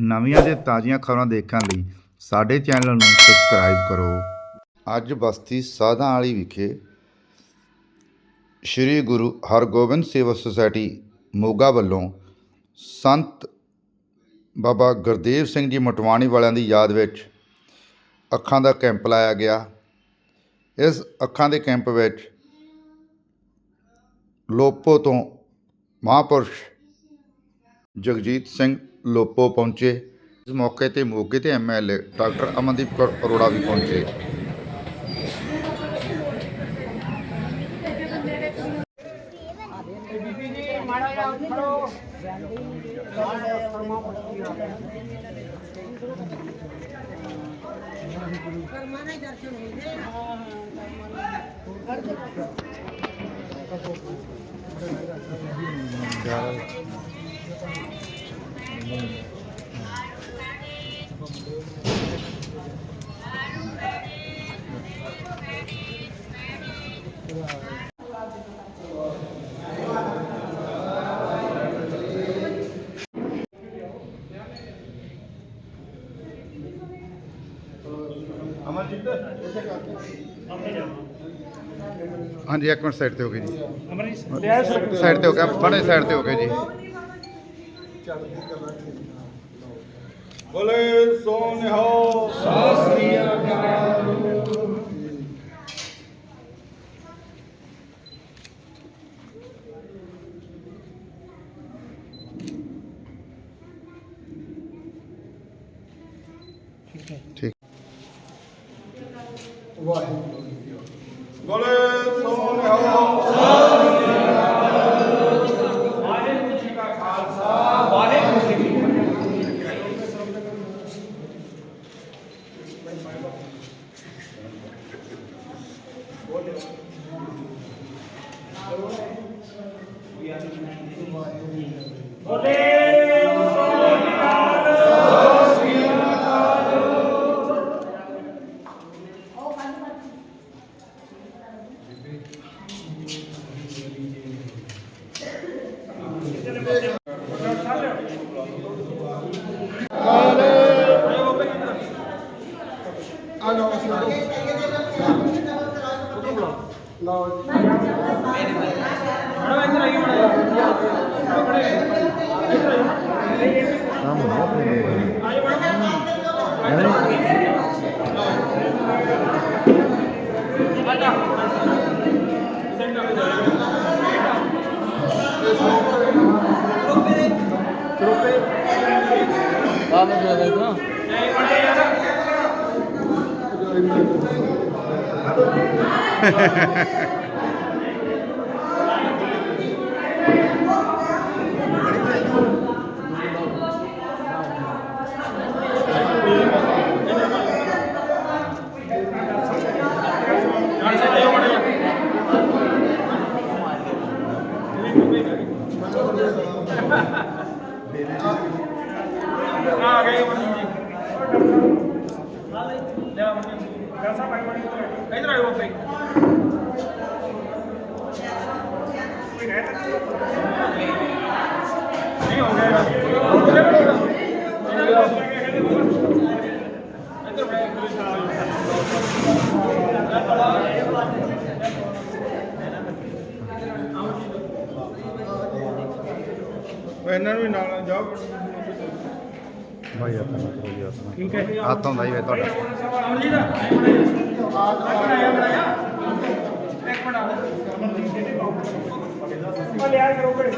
ਨਵੀਆਂ ਤੇ ਤਾਜ਼ੀਆਂ ਖਬਰਾਂ ਦੇਖਣ ਲਈ ਸਾਡੇ ਚੈਨਲ ਨੂੰ ਸਬਸਕ੍ਰਾਈਬ ਕਰੋ। ਅੱਜ ਬਸਤੀ ਸਾਧਾਂ ਵਾਲੀ ਵਿਖੇ ਸ੍ਰੀ ਗੁਰੂ ਹਰਗੋਬਿੰਦ ਸੇਵਾ ਸੁਸਾਇਟੀ ਮੋਗਾ ਵੱਲੋਂ ਸੰਤ ਬਾਬਾ ਗੁਰਦੇਵ ਸਿੰਘ ਜੀ ਮਟਵਾਣੀ ਵਾਲਿਆਂ ਦੀ ਯਾਦ ਵਿੱਚ ਅੱਖਾਂ ਦਾ ਕੈਂਪ ਲਾਇਆ ਗਿਆ। ਇਸ ਅੱਖਾਂ ਦੇ ਕੈਂਪ ਵਿੱਚ ਲੋਪੋ ਤੋਂ ਮਹਾਂਪੁਰਸ਼ ਜਗਜੀਤ ਸਿੰਘ ਲੋਪੋ ਪਹੁੰਚੇ। ਇਸ ਮੌਕੇ ਤੇ ਮੋਗੇ ਤੇ ਐਮਐਲਏ ਡਾਕਟਰ ਅਮਨਦੀਪ ਕੌਰ ਅਰੋੜਾ ਵੀ ਪਹੁੰਚੇ। ਹਾਂਜੀ ਇੱਕ ਮਿੰਟ ਸਾਈਡ ਤੇ ਹੋ ਗਏ ਜੀ। ਸਾਈਡ ਤੇ ਹੋ ਗਿਆ ਬਣੇ ਸਾਈਡ ਤੇ ਹੋ ਗਏ ਜੀ। ਬੋਲੇ ਸੋ ਨਿਹਾਲ। ਠੀਕ நான் முடியும் Ha ha ha ha. ਆ ਗਏ ਬਣੀ ਜੀ ਲੈ ਬਣੀ ਗਾਸਾ ਭਾਈ ਬਣੀ ਇਧਰ ਆਇਓ ਭਾਈ ਨਹੀਂ ਹੋ ਗਿਆ ਇਹਨਾਂ ਨੂੰ ਵੀ ਨਾਲ ਜਾਓ ਭਾਈ ਆਪਣਾ ਕਰੋ ਜੀ ਆਪਣਾ ਠੀਕ ਹੈ ਹੱਥ ਹੁੰਦਾ ਜੀ ਇਹ ਤੁਹਾਡਾ ਅਮਰਜੀਤ ਬਣਾਇਆ ਬਣਾਇਆ। ਇੱਕ ਮਿੰਟ ਆ ਲਿਆ ਕਰੋ ਘੜੇ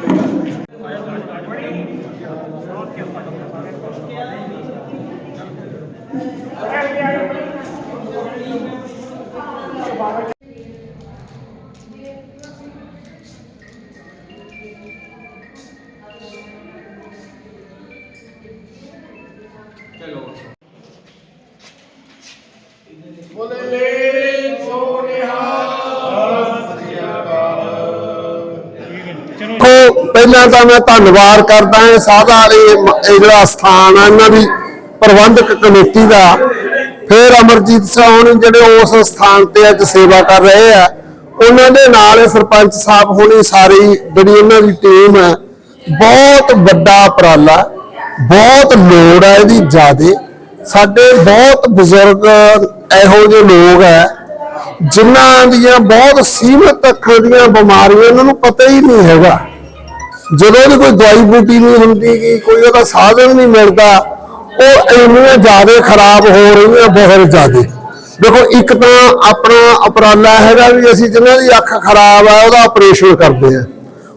ਦੇਖੋ ਪਹਿਲਾਂ ਤਾਂ ਮੈਂ ਧੰਨਵਾਦ ਕਰਦਾ ਹਾਂ ਸਾਧਾ ਵਾਲੇ ਇਹ ਜਿਹੜਾ ਸਥਾਨ ਆ, ਇਹਨਾਂ ਦੀ ਪ੍ਰਬੰਧਕ ਕਮੇਟੀ ਦਾ। ਫਿਰ ਅਮਰਜੀਤ ਸਿੰਘ ਜਿਹੜੇ ਉਸ ਸਥਾਨ ਤੇ ਅੱਜ ਸੇਵਾ ਕਰ ਰਹੇ ਆ, ਉਹਨਾਂ ਦੇ ਨਾਲ ਸਰਪੰਚ ਸਾਹਿਬ ਹੋਣੀ ਸਾਰੀ ਜਿਹੜੀ ਇਹਨਾਂ ਦੀ ਟੀਮ ਹੈ, ਬਹੁਤ ਵੱਡਾ ਉਪਰਾਲਾ, ਬਹੁਤ ਲੋੜ ਹੈ ਇਹਦੀ ਜ਼ਿਆਦੇ। ਸਾਡੇ ਬਹੁਤ ਬਜ਼ੁਰਗ ਇਹੋ ਜਿਹੇ ਲੋਕ ਹੈ, ਜਿਨ੍ਹਾਂ ਦੀਆਂ ਬਹੁਤ ਸੀਮਤ ਅੱਖਾਂ ਦੀਆਂ ਬਿਮਾਰੀਆਂ ਉਹਨਾਂ ਨੂੰ ਪਤਾ ਹੀ ਨਹੀਂ ਹੈਗਾ। ਜਦੋਂ ਦੀ ਕੋਈ ਦਵਾਈ ਬੂਟੀ ਨਹੀਂ ਹੁੰਦੀ ਗੀ, ਕੋਈ ਉਹਦਾ ਸਾਧਨ ਨਹੀਂ ਮਿਲਦਾ, ਉਹ ਇੰਨੀਆਂ ਜ਼ਿਆਦਾ ਖਰਾਬ ਹੋ ਰਹੀਆਂ ਬਹੁਤ ਜ਼ਿਆਦਾ। ਦੇਖੋ, ਇੱਕ ਤਾਂ ਆਪਣਾ ਉਪਰਾਲਾ ਹੈਗਾ ਵੀ ਅਸੀਂ ਜਿਨ੍ਹਾਂ ਦੀ ਅੱਖ ਖਰਾਬ ਆ, ਉਹਦਾ ਆਪਰੇਸ਼ਨ ਕਰਦੇ ਆ।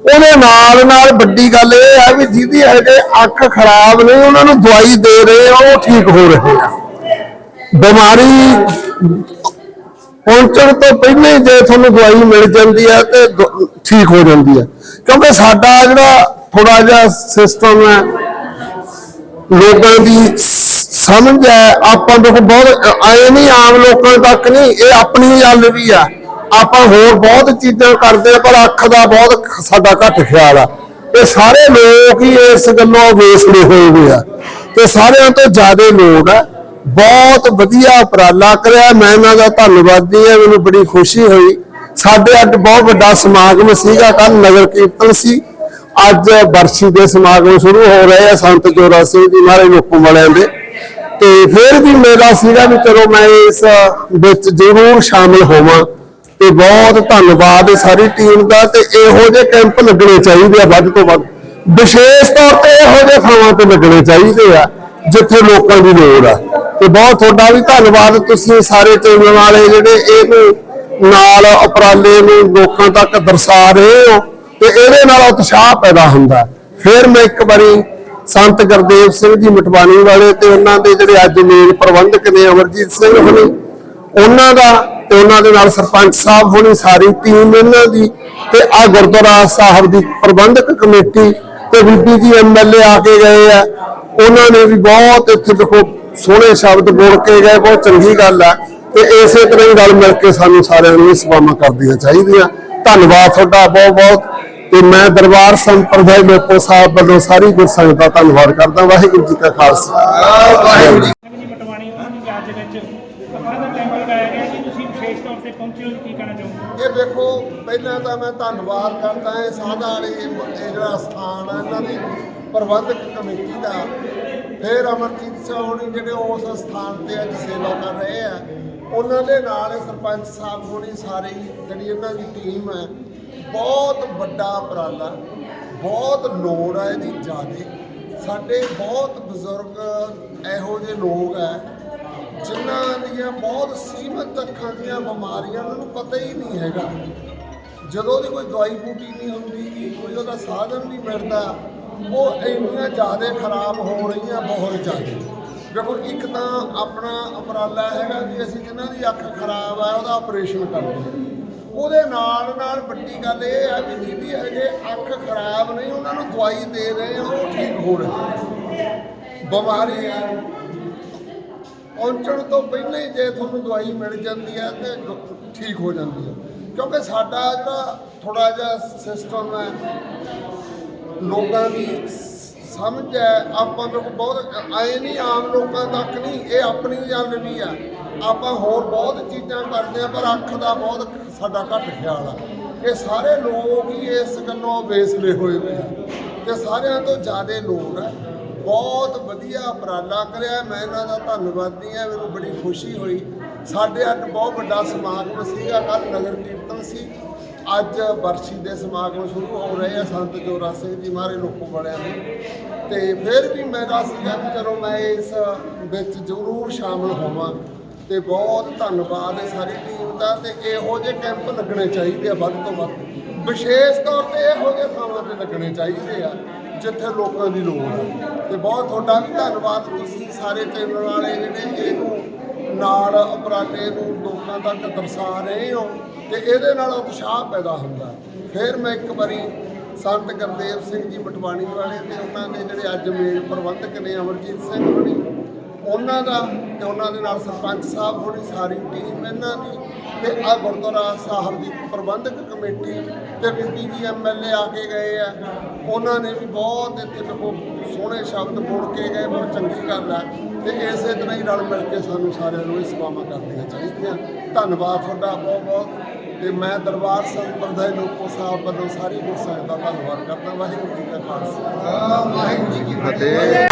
ਉਹਦੇ ਨਾਲ ਨਾਲ ਵੱਡੀ ਗੱਲ ਇਹ ਹੈ ਵੀ ਜਿਹਦੀ ਹੈਗੇ ਅੱਖ ਖਰਾਬ ਨੇ, ਉਹਨਾਂ ਨੂੰ ਦਵਾਈ ਦੇ ਰਹੇ ਆ, ਉਹ ਠੀਕ ਹੋ ਰਹੇ ਆ। ਬਿਮਾਰੀ ਪਹੁੰਚਣ ਤੋਂ ਪਹਿਲਾਂ ਜੇ ਤੁਹਾਨੂੰ ਦਵਾਈ ਮਿਲ ਜਾਂਦੀ ਹੈ ਤੇ ਦ- ਠੀਕ ਹੋ ਜਾਂਦੀ ਹੈ ਕਿਉਂਕਿ ਸਾਡਾ ਜਿਹੜਾ ਥੋੜਾ ਜਿਹਾ ਸਿਸਟਮ ਹੈ, ਲੋਕਾਂ ਦੀ ਸਮਝ ਹੈ, ਆਪਾਂ ਦੇਖੋ ਬਹੁਤ, ਆਏ ਨਹੀਂ ਆਮ ਲੋਕਾਂ ਤੱਕ ਨਹੀਂ, ਇਹ ਆਪਣੀ ਗੱਲ ਵੀ ਆ। ਆਪਾਂ ਹੋਰ ਬਹੁਤ ਚੀਜ਼ਾਂ ਕਰਦੇ ਆ, ਪਰ ਅੱਖ ਦਾ ਬਹੁਤ ਸਾਡਾ ਘੱਟ ਖਿਆਲ ਆ। ਇਹ ਸਾਰੇ ਲੋਕ ਹੀ ਇਸ ਗੱਲੋਂ ਵੇਸਲੇ ਹੋਏ ਹੋਏ ਆ। ਤੇ ਸਾਰਿਆਂ ਤੋਂ ਜ਼ਿਆਦਾ ਲੋੜ ਹੈ ਬਹੁਤ ਵਧੀਆ ਉਪਰਾਲਾ ਕਰਿਆ, ਮੈਂ ਇਹਨਾਂ ਦਾ ਧੰਨਵਾਦੀ ਹਾਂ, ਮੈਨੂੰ ਬੜੀ ਖੁਸ਼ੀ ਹੋਈ। ਸਾਡੇ ਅੱਜ ਬਹੁਤ ਵੱਡਾ ਸਮਾਗਮ ਸੀਗਾ ਕੱਲ ਨਗਰ ਕੀਰਤਨ ਸੀ। ਅੱਜ ਬਰਸੀ ਦੇ ਸਮਾਗਮ ਸ਼ੁਰੂ ਹੋ ਰਹੇ ਆ, ਸੰਤ ਜੋਰਾ ਸਿੰਘ ਜੀ ਮਹਾਰਾਜ ਲੋਕੋਂ ਵਾਲਿਆਂ ਦੇ। ਤੇ ਫਿਰ ਵੀ ਮੇਰਾ ਸੀਗਾ ਵੀ ਚਲੋ ਮੈਂ ਇਸ ਵਿੱਚ ਜ਼ਰੂਰ ਸ਼ਾਮਿਲ ਹੋਵਾਂ। ਤੇ ਬਹੁਤ ਧੰਨਵਾਦ ਸਾਰੀ ਟੀਮ ਦਾ, ਤੇ ਇਹੋ ਜਿਹੇ ਕੈਂਪ ਲੱਗਣੇ ਚਾਹੀਦੇ ਆ ਵੱਧ ਤੋਂ ਵੱਧ। ਵਿਸ਼ੇਸ਼ ਤੌਰ ਤੇ ਇਹੋ ਜਿਹੇ ਥਾਵਾਂ ਤੇ ਲੱਗਣੇ ਚਾਹੀਦੇ ਆ। ਜਿੱਥੇ ਲੋਕਾਂ ਦੀ ਲੋੜ ਆ। ਤੇ ਬਹੁਤ ਤੁਹਾਡਾ ਵੀ ਧੰਨਵਾਦ। ਤੁਸੀਂ ਸਾਰੇ ਚੈਨਲ ਵਾਲੇ ਜਿਹੜੇ ਇਹਨੂੰ ਨਾਲ ਉਪਰਾਲੇ ਨੂੰ ਲੋਕਾਂ ਤੱਕ ਦਰਸਾ ਰਹੇ ਹੋ ਤੇ ਇਹਦੇ ਨਾਲ ਉਤਸ਼ਾਹ ਪੈਦਾ ਹੁੰਦਾ। ਫਿਰ ਮੈਂ ਇੱਕ ਵਾਰੀ ਸੰਤ ਗੁਰਦੇਵ ਸਿੰਘ ਜੀ ਮਟਵਾਣੀ ਵਾਲੇ ਤੇ ਉਹਨਾਂ ਦੇ ਜਿਹੜੇ ਅੱਜ ਮੇਨ ਪ੍ਰਬੰਧਕ ਨੇ ਅਮਰਜੀਤ ਸਿੰਘ ਹੋਣੀ, ਉਹਨਾਂ ਦਾ ਤੇ ਉਹਨਾਂ ਦੇ ਨਾਲ ਸਰਪੰਚ ਸਾਹਿਬ ਹੋਣੀ, ਸਾਰੀ ਟੀਮ ਇਹਨਾਂ ਦੀ ਤੇ ਆ ਗੁਰਦੁਆਰਾ ਸਾਹਿਬ ਦੀ ਪ੍ਰਬੰਧਕ ਕਮੇਟੀ ਤੇ ਬੀਬੀ ਜੀ ਐਮਐਲਏ ਆ ਕੇ ਗਏ ਆ। ਉਹਨਾਂ ਨੇ ਵੀ ਬਹੁਤ ਇੱਥੇ ਦੇਖੋ ਸੋਹਣੇ ਸ਼ਬਦ ਬੋਲ ਕੇ ਗਏ ਬਹੁਤ ਚੰਗੀ ਗੱਲ ਆ। ਤੇ ਇਸੇ ਤਰ੍ਹਾਂ ਹੀ ਰਲ ਮਿਲ ਕੇ ਸਾਨੂੰ ਸਾਰਿਆਂ ਨੂੰ ਸੇਵਾਵਾਂ ਕਰਦੀਆਂ ਚਾਹੀਦੀਆਂ। ਧੰਨਵਾਦ ਤੁਹਾਡਾ ਬਹੁਤ ਬਹੁਤ। ਤੇ ਮੈਂ ਦਰਬਾਰ ਸੰਪਰਦਾਇ ਲੋਕੋ ਸਾਹਿਬ ਵੱਲੋਂ ਸਾਰੀ ਗੁਰਸੰਗਤ ਦਾ ਧੰਨਵਾਦ ਕਰਦਾ। ਵਾਹਿਗੁਰੂ ਜੀ ਕਾ ਖਾਲਸਾ। ਵਾਹਿਗੁਰੂ ਜੀ ਸਿੰਘ ਜੀ ਮਟਵਾਣੀ ਉਹਨਾਂ ਦੀ ਯਾਦ ਦੇ ਵਿੱਚ ਅੱਖਾਂ ਦਾ ਕੈਂਪ ਲਗਾਇਆ ਗਿਆ ਕਿ ਤੁਸੀਂ ਵਿਸ਼ੇਸ਼ ਤੌਰ ਤੇ ਪਹੁੰਚੇ ਹੋ ਕੀ ਕਹਿਣਾ ਚਾਹੋਗੇ? ਇਹ ਦੇਖੋ ਪਹਿਲਾਂ ਤਾਂ ਮੈਂ ਧੰਨਵਾਦ ਕਰਦਾ। ਹਾਂ ਸਾਧਾ ਵਾਲੀ ਇਹ ਜਿਹੜਾ ਸਥਾਨ ਹੈ ਇਹਨਾਂ ਦੀ ਪ੍ਰਬੰਧਕ ਕਮੇਟੀ ਦਾ ਫਿਰ ਅਮਰਜੀਤ ਸਿੰਘ ਹੋਣੀ ਜਿਹੜੇ ਉਸ ਸਥਾਨ ਤੇ ਅੱਜ ਸੇਵਾ ਕਰ ਰਹੇ ਆ, ਉਹਨਾਂ ਦੇ ਨਾਲ ਸਰਪੰਚ ਸਾਹਿਬ ਹੋਣੀ ਸਾਰੇ ਜਿਹੜੀ ਇਹਨਾਂ ਦੀ ਟੀਮ ਹੈ, ਬਹੁਤ ਵੱਡਾ ਉਪਰਾਲਾ, ਬਹੁਤ ਲੋੜ ਹੈ ਇਹਦੀ ਜ਼ਿਆਦੇ। ਸਾਡੇ ਬਹੁਤ ਬਜ਼ੁਰਗ ਇਹੋ ਜਿਹੇ ਲੋਕ ਹੈ ਜਿਨ੍ਹਾਂ ਦੀਆਂ ਬਹੁਤ ਸੀਮਤ ਅੱਖਾਂ ਦੀਆਂ ਬਿਮਾਰੀਆਂ, ਉਹਨਾਂ ਨੂੰ ਪਤਾ ਹੀ ਨਹੀਂ ਹੈਗਾ। ਜਦੋਂ ਦੀ ਕੋਈ ਦਵਾਈ ਬੂਟੀ ਨਹੀਂ ਹੁੰਦੀ, ਕੋਈ ਉਹਦਾ ਸਾਧਨ ਨਹੀਂ ਮਿਲਦਾ ਉਹ ਇੰਨੀਆਂ ਜ਼ਿਆਦਾ ਖਰਾਬ ਹੋ ਰਹੀਆਂ ਬਹੁਤ ਜ਼ਿਆਦਾ। ਦੇਖੋ, ਇੱਕ ਤਾਂ ਆਪਣਾ ਉਪਰਾਲਾ ਹੈਗਾ ਕਿ ਅਸੀਂ ਜਿਨ੍ਹਾਂ ਦੀ ਅੱਖ ਖਰਾਬ ਆ, ਉਹਦਾ ਆਪਰੇਸ਼ਨ ਕਰਦੇ ਹਾਂ। ਉਹਦੇ ਨਾਲ ਨਾਲ ਵੱਡੀ ਗੱਲ ਇਹ ਹੈ ਵੀ ਜਿਹਦੀ ਹਜੇ ਅੱਖ ਖਰਾਬ ਨਹੀਂ, ਉਹਨਾਂ ਨੂੰ ਦਵਾਈ ਦੇ ਰਹੇ ਆ ਉਹ ਠੀਕ ਹੋ ਰਹੇ ਬਿਮਾਰੀ ਪਹੁੰਚਣ ਤੋਂ ਪਹਿਲਾਂ ਹੀ ਜੇ ਤੁਹਾਨੂੰ ਦਵਾਈ ਮਿਲ ਜਾਂਦੀ ਹੈ ਤੇ ਠੀਕ ਹੋ ਜਾਂਦੀ ਹੈ ਕਿਉਂਕਿ ਸਾਡਾ ਜਿਹੜਾ ਥੋੜਾ ਜਿਹਾ ਸਿਸਟਮ ਹੈ ਲੋਕਾਂ ਦੀ ਸਮਝ ਹੈ, ਆਪਾਂ ਨੂੰ ਬਹੁਤ ਆਏ ਨਹੀਂ, ਆਮ ਲੋਕਾਂ ਤੱਕ ਨਹੀਂ, ਇਹ ਆਪਣੀ ਗੱਲ ਵੀ ਆ ਆਪਾਂ ਹੋਰ ਬਹੁਤ ਚੀਜ਼ਾਂ ਕਰਦੇ ਆ ਪਰ ਅੱਖ ਦਾ ਬਹੁਤ ਸਾਡਾ ਘੱਟ ਖਿਆਲ ਆ। ਇਹ ਸਾਰੇ ਲੋਕ ਹੀ ਇਸ ਗੱਲੋਂ ਵੇਸਲੇ ਹੋਏ ਹੋਏ ਆ। ਤੇ ਸਾਰਿਆਂ ਤੋਂ ਜ਼ਿਆਦਾ ਲੋੜ ਹੈ ਬਹੁਤ ਵਧੀਆ ਉਪਰਾਲਾ ਕਰਿਆ, ਮੈਂ ਇਹਨਾਂ ਦਾ ਧੰਨਵਾਦੀ ਹਾਂ, ਮੈਨੂੰ ਬੜੀ ਖੁਸ਼ੀ ਹੋਈ। ਸਾਡੇ ਅੱਜ ਬਹੁਤ ਵੱਡਾ ਸਮਾਗਮ ਸੀਗਾ ਕੱਲ ਨਗਰ ਕੀਰਤਨ ਸੀ। ਅੱਜ ਬਰਸ਼ੀ ਦੇ ਸਮਾਗਮ ਸ਼ੁਰੂ ਹੋ ਰਹੇ ਆ ਸੰਤ ਜੋਰਾ ਸਿੰਘ ਜੀ ਮਾਰੇ ਲੋਕੋ ਵਾਲਿਆਂ ਦੇ। ਤੇ ਫਿਰ ਵੀ ਮੇਰਾ ਸੀਗਾ ਕਿ ਚਲੋ ਮੈਂ ਇਸ ਵਿੱਚ ਜ਼ਰੂਰ ਸ਼ਾਮਲ ਹੋਵਾਂ ਤੇ ਬਹੁਤ ਧੰਨਵਾਦ ਹੈ ਸਾਰੀ ਟੀਮ ਦਾ ਤੇ ਇਹੋ ਜਿਹੇ ਕੈਂਪ ਲੱਗਣੇ ਚਾਹੀਦੇ ਆ ਵੱਧ ਤੋਂ ਵੱਧ। ਵਿਸ਼ੇਸ਼ ਤੌਰ ਤੇ ਇਹੋ ਜਿਹੇ ਥਾਵਾਂ ਤੇ ਲੱਗਣੇ ਚਾਹੀਦੇ ਆ ਜਿੱਥੇ ਲੋਕਾਂ ਦੀ ਲੋੜ ਹੈ ਤੇ ਬਹੁਤ ਤੁਹਾਡਾ ਵੀ ਧੰਨਵਾਦ ਤੁਸੀਂ ਸਾਰੇ ਚੈਨਲ ਵਾਲੇ ਜਿਹੜੇ ਇਹਨੂੰ ਨਾਲ ਉਪਰਾਲੇ ਨੂੰ ਲੋਕਾਂ ਤੱਕ ਦਰਸਾ ਰਹੇ ਹੋ ਤੇ ਇਹਦੇ ਨਾਲ ਉਤਸ਼ਾਹ ਪੈਦਾ ਹੁੰਦਾ। ਫਿਰ ਮੈਂ ਇੱਕ ਵਾਰੀ ਸੰਤ ਗੁਰਦੇਵ ਸਿੰਘ ਜੀ ਮਟਵਾਣੀ ਵਾਲੇ ਤੇ ਉਹਨਾਂ ਦੇ ਜਿਹੜੇ ਅੱਜ ਮੇਨ ਪ੍ਰਬੰਧਕ ਨੇ ਅਮਰਜੀਤ ਸਿੰਘ ਹੋਣੀ, ਉਹਨਾਂ ਦਾ ਤੇ ਉਹਨਾਂ ਦੇ ਨਾਲ ਸਰਪੰਚ ਸਾਹਿਬ ਹੋਣੀ, ਸਾਰੀ ਟੀਮ ਇਹਨਾਂ ਦੀ ਤੇ ਆ ਗੁਰਦੁਆਰਾ ਸਾਹਿਬ ਦੀ ਪ੍ਰਬੰਧਕ ਕਮੇਟੀ ਤੇ ਬੀਬੀ ਜੀ ਐਮਐਲਏ ਆ ਕੇ ਗਏ ਆ। ਉਹਨਾਂ ਨੇ ਵੀ ਬਹੁਤ ਇੱਥੇ ਦੇਖੋ ਸੋਹਣੇ ਸ਼ਬਦ ਬੋਲ ਕੇ ਗਏ ਬਹੁਤ ਚੰਗੀ ਗੱਲ ਆ। ਤੇ ਇਸੇ ਤਰ੍ਹਾਂ ਹੀ ਰਲ ਮਿਲ ਕੇ ਸਾਨੂੰ ਸਾਰਿਆਂ ਨੂੰ ਇਹ ਸੇਵਾਵਾਂ ਕਰਨੀਆਂ ਚਾਹੀਦੀਆਂ। ਧੰਨਵਾਦ ਤੁਹਾਡਾ ਬਹੁਤ ਬਹੁਤ। ਤੇ ਮੈਂ ਦਰਬਾਰ ਸੰਪਰਦਾਇ ਲੋਕੋ ਸਾਹਿਬ ਵੱਲੋਂ ਸਾਰੀ ਗੁਰਸੰਗਤ ਦਾ ਧੰਨਵਾਦ ਕਰਦਾ। ਵਾਹਿਗੁਰੂ ਜੀ ਕਾ ਖਾਲਸਾ। ਵਾਹਿਗੁਰੂ ਜੀ ਕੀ ਫਤਿਹ।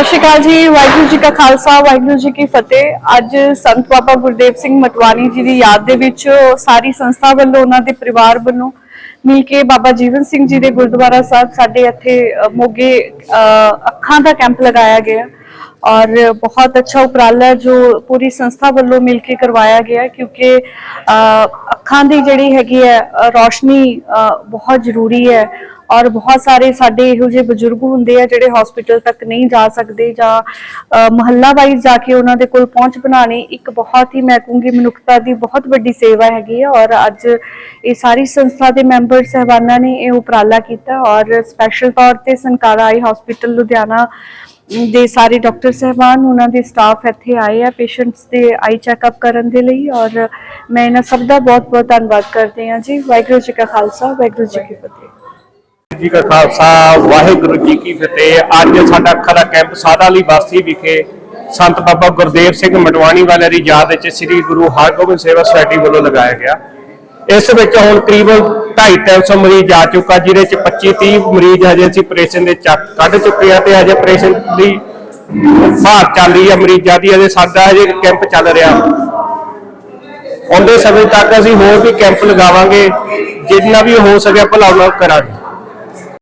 ਸਤਿ ਸ਼੍ਰੀ ਅਕਾਲ ਜੀ ਵਾਹਿਗੁਰੂ ਜੀ ਕਾ ਖਾਲਸਾ ਵਾਹਿਗੁਰੂ ਜੀ ਕੀ ਫਤਿਹ। ਅੱਜ ਸੰਤ ਬਾਬਾ ਗੁਰਦੇਵ ਸਿੰਘ ਮਟਵਾਨੀ ਜੀ ਦੀ ਯਾਦ ਦੇ ਵਿੱਚ ਸਾਰੀ ਸੰਸਥਾ ਵੱਲੋਂ ਉਹਨਾਂ ਦੇ ਪਰਿਵਾਰ ਵੱਲੋਂ ਮਿਲ ਕੇ ਬਾਬਾ ਜੀਵਨ ਸਿੰਘ ਜੀ ਦੇ ਗੁਰਦੁਆਰਾ ਸਾਹਿਬ ਸਾਡੇ ਇੱਥੇ ਮੋਗੇ ਅੱਖਾਂ ਦਾ ਕੈਂਪ ਲਗਾਇਆ ਗਿਆ। ਔਰ ਬਹੁਤ ਅੱਛਾ ਉਪਰਾਲਾ ਜੋ ਪੂਰੀ ਸੰਸਥਾ ਵੱਲੋਂ ਮਿਲ ਕੇ ਕਰਵਾਇਆ ਗਿਆ ਕਿਉਂਕਿ ਅ, ਅੱਖਾਂ ਦੀ ਜਿਹੜੀ ਹੈਗੀ ਹੈ ਰੋਸ਼ਨੀ ਬਹੁਤ ਜ਼ਰੂਰੀ ਹੈ। ਔਰ ਬਹੁਤ ਸਾਰੇ ਸਾਡੇ ਇਹੋ ਜਿਹੇ ਬਜ਼ੁਰਗ ਹੁੰਦੇ ਆ ਜਿਹੜੇ ਹਸਪੀਟਲ ਤੱਕ ਨਹੀਂ ਜਾ ਸਕਦੇ ਜਾਂ ਮੁਹੱਲਾ ਵਾਈਜ਼ ਜਾ ਕੇ ਉਹਨਾਂ ਦੇ ਕੋਲ ਪਹੁੰਚ ਬਣਾਣੀ ਇੱਕ ਬਹੁਤ ਹੀ ਮੈਂ ਕਹੂੰਗੀ ਮਨੁੱਖਤਾ ਦੀ ਬਹੁਤ ਵੱਡੀ ਸੇਵਾ ਹੈਗੀ ਆ ਔਰ ਅੱਜ ਇਹ ਸਾਰੀ ਸੰਸਥਾ ਦੇ ਮੈਂਬਰ ਸਹਿਬਾਨਾਂ ਨੇ ਇਹ ਉਪਰਾਲਾ ਕੀਤਾ ਔਰ ਸਪੈਸ਼ਲ ਤੌਰ ਤੇ ਸੰਕਾਰਾ ਆਈ ਹਸਪੀਟਲ ਲੁਧਿਆਣਾ ਦੇ ਸਾਰੇ ਡਾਕਟਰ ਸਹਿਬਾਨ, ਉਹਨਾਂ ਦੇ ਸਟਾਫ ਇੱਥੇ ਆਏ ਆ ਪੇਸ਼ੈਂਟਸ ਦੇ ਆਈ ਚੈੱਕਅਪ ਕਰਨ ਦੇ ਲਈ ਔਰ ਮੈਂ ਇਹਨਾਂ ਸਭ ਦਾ ਬਹੁਤ ਬਹੁਤ ਧੰਨਵਾਦ ਕਰਦੀ ਹਾਂ ਜੀ। ਵਾਹਿਗੁਰੂ ਜੀ ਕਾ ਖਾਲਸਾ, ਵਾਹਿਗੁਰੂ ਜੀ ਕੀ ਫਤਿਹ। ਜੀ ਕਾ ਖਾਲਸਾ, ਵਾਹਿਗੁਰੂ ਜੀ ਕੀ ਫਤਿਹ। ਅੱਜ ਸਾਡਾ ਅੱਖਾਂ ਦਾ ਕੈਂਪ ਸਾਦਾ ਲਈ ਵਾਸੀ ਵਿਖੇ ਸੰਤ ਬਾਬਾ ਗੁਰਦੇਵ ਸਿੰਘ ਮਟਵਾਣੀ ਵਾਲਿਆਂ ਦੀ ਯਾਦ ਵਿੱਚ ਸ੍ਰੀ ਗੁਰੂ ਹਰਗੋਬਿੰਦ ਸੇਵਾ ਸੁਸਾਇਟੀ ਵੱਲੋਂ ਲਗਾਇਆ ਗਿਆ। ਇਸ ਵਿੱਚ ਹੁਣ ਕਰੀਬਨ 250 ਮਰੀਜ਼ ਆ ਚੁੱਕਾ, ਜਿਹਦੇ ਚ 25 30 ਮਰੀਜ਼ ਹਜੇ ਅਸੀਂ ਆਪਰੇਸ਼ਨ ਦੇ ਚੱਕ ਕੱਢ ਚੁੱਕੇ ਆ ਤੇ ਹਜੇ ਆਪਰੇਸ਼ਨ ਦੀ ਭਾਰ ਚੱਲ ਰਹੀ ਹੈ ਮਰੀਜ਼ਾਂ ਦੀ। ਹਜੇ ਸਾਡਾ ਹਜੇ ਕੈਂਪ ਚੱਲ ਰਿਹਾ। ਆਉਂਦੇ ਸਮੇਂ ਤੱਕ ਅਸੀਂ ਹੋਰ ਵੀ ਕੈਂਪ ਲਗਾਵਾਂਗੇ, ਜਿੰਨਾ ਵੀ ਹੋ ਸਕਿਆ ਭਲਾ ਉਹਨਾਂ ਕਰਾਂਗੇ।